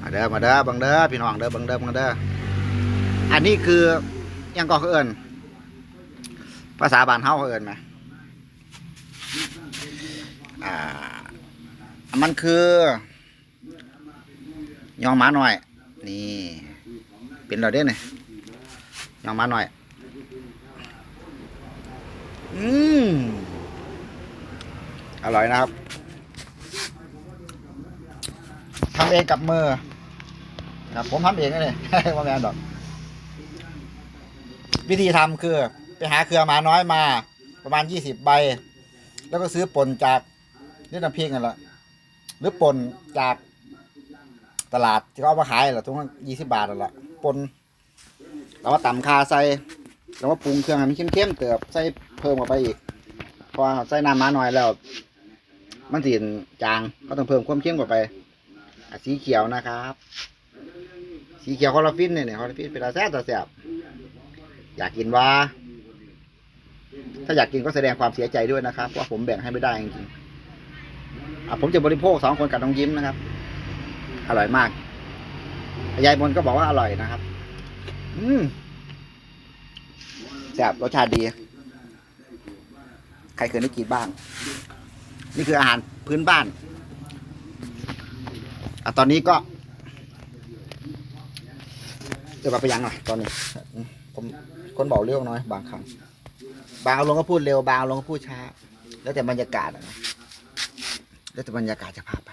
มาเด้อมาเด้อบังเด้อพี่น้องเด้อบังเด้อบังเด้ออันนี้คือยังก็เอิญภาษาบ้านเฮาเอิญไหมอ่า มันคือยองหมาหน่อย นี่ เป็นเราเด้เนี่ยยองหมาหน่อย อืมอร่อยนะครับ ทำเองกับมือครับผมทำเองนะเนี่ยว่าแมนดอก วิธีทำคือไปหาเครือหมาน้อยมา ประมาณยี่สิบใบ แล้วก็ซื้อปนจากนี่น้ำพริกนั่นแหละหรือปนจากตลาดที่เขาเอามาขายหละทุกยี่สิบบาทนั่นแหละปนแล้วมาต่ำคาใส่แล้วมาปรุงเครื่องให้มันเข้มๆเติบใส่เพิ่มเข้าไปอีกพอใส่น้ำมาหน่อยแล้ว มันสีจางก็ต้องเพิ่มความเข้มเข้าไป สีเขียวนะครับ สีเขียวคอลลาฟินเนี่ยเนี่ยคอลลาฟินเป็นอาแซ่บต่แซ่บอยากกินว่า ถ้าอยากกินก็แสดงความเสียใจด้วยนะครับว่าผมแบ่งให้ไม่ได้จริงๆอะผมจะบริโภคสองคนกับน้องยิ้มนะครับ อร่อยมากยายมนก็บอกว่าอร่อยนะครับ อืมแซ่บรสชาติดี ใครเคยได้กินบ้าง นี่คืออาหารพื้นบ้าน อะตอนนี้ก็จะมาไปยังหน่อยตอนนี้ ผมคนบอกเร็วน้อย บางครั้งบางเอาลงก็พูดเร็วบางเอาลงก็พูดช้า แล้วแต่บรรยากาศนะแล้วแต่บรรยากาศจะพาไป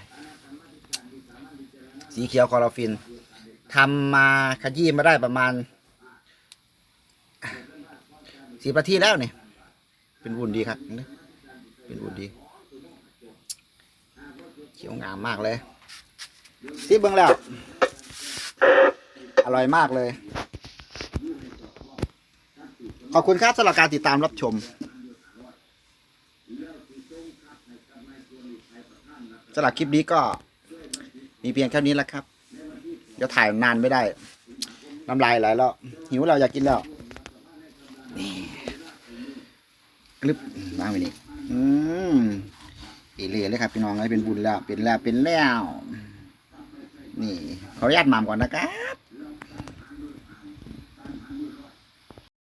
สีเขียวคลอโรฟินทำมาขยี้มาได้ประมาณสิบนาทีแล้วเนี่ยเป็นวุ่นดีครับเป็นวุ่นดี เขียวงามมากเลย ซีเบิ้งแล้ว อร่อยมากเลย ขอบคุณครับสำหรับการติดตามรับชมสำหรับคลิปนี้ก็ มีเพียงแค่นี้แล้วครับเดี๋ยวถ่ายนานไม่ได้น้ำลายไหลแล้ว หิวเราอยากกินแล้วนี่กลึบวางไปนี่อืมเอเล่เลยครับพี่น้องเลยเป็นบุญแล้ว เป็นแล้วเป็นแล้ว นี่ขออนุญาตหม่ำก่อนนะครับ